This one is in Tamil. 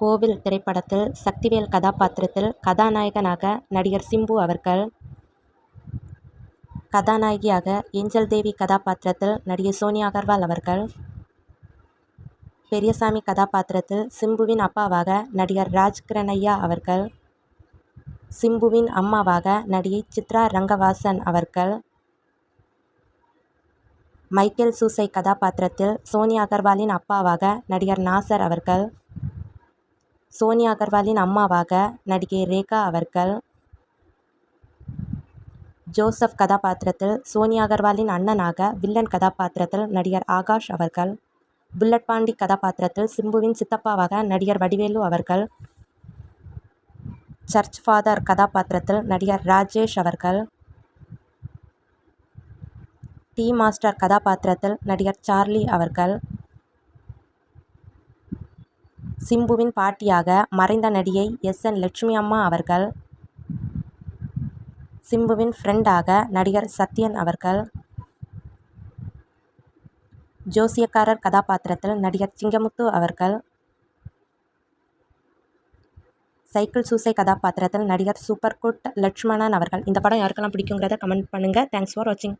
கோவில் திரைப்படத்தில் சக்திவேல் கதாபாத்திரத்தில் கதாநாயகனாக நடிகர் சிம்பு அவர்கள். கதாநாயகியாக ஏஞ்சல் தேவி கதாபாத்திரத்தில் நடிகை சோனியா அகர்வால் அவர்கள். பெரியசாமி கதாபாத்திரத்தில் சிம்புவின் அப்பாவாக நடிகர் ராஜ் கிரணையா அவர்கள். சிம்புவின் அம்மாவாக நடிகை சித்ரா ரங்கவாசன் அவர்கள். மைக்கேல் சூசை கதாபாத்திரத்தில் சோனியா அகர்வாலின் அப்பாவாக நடிகர் நாசர் அவர்கள். சோனியா அகர்வாலின் அம்மாவாக நடிகை ரேகா அவர்கள் ஜோசப் கதாபாத்திரத்தில் சோனியா அகர்வாலின் அண்ணனாக வில்லன் கதாபாத்திரத்தில் நடிகர் ஆகாஷ் அவர்கள் புல்லட் பாண்டி கதாபாத்திரத்தில் சிம்புவின் சித்தப்பாவாக நடிகர் வடிவேலு அவர்கள் சர்ச் ஃபாதர் கதாபாத்திரத்தில் நடிகர் ராஜேஷ் அவர்கள் டீ மாஸ்டர் கதாபாத்திரத்தில் நடிகர் சார்லி அவர்கள் சிம்புவின் பாட்டியாக மறைந்த நடிகை எஸ். என். லட்சுமி அம்மா அவர்கள் சிம்புவின் ஃப்ரெண்டாக நடிகர் சத்யன் அவர்கள் ஜோசியக்காரர் கதாபாத்திரத்தில் நடிகர் சிங்கமுத்து அவர்கள் சைக்கிள் சூசை கதாபாத்திரத்தில் நடிகர் சூப்பர் குட் லட்சுமணன் அவர்கள். இந்த படம் யாருக்கெல்லாம் பிடிக்குங்கிறத கமெண்ட் பண்ணுங்கள் தேங்க்ஸ் ஃபார் வாட்சிங்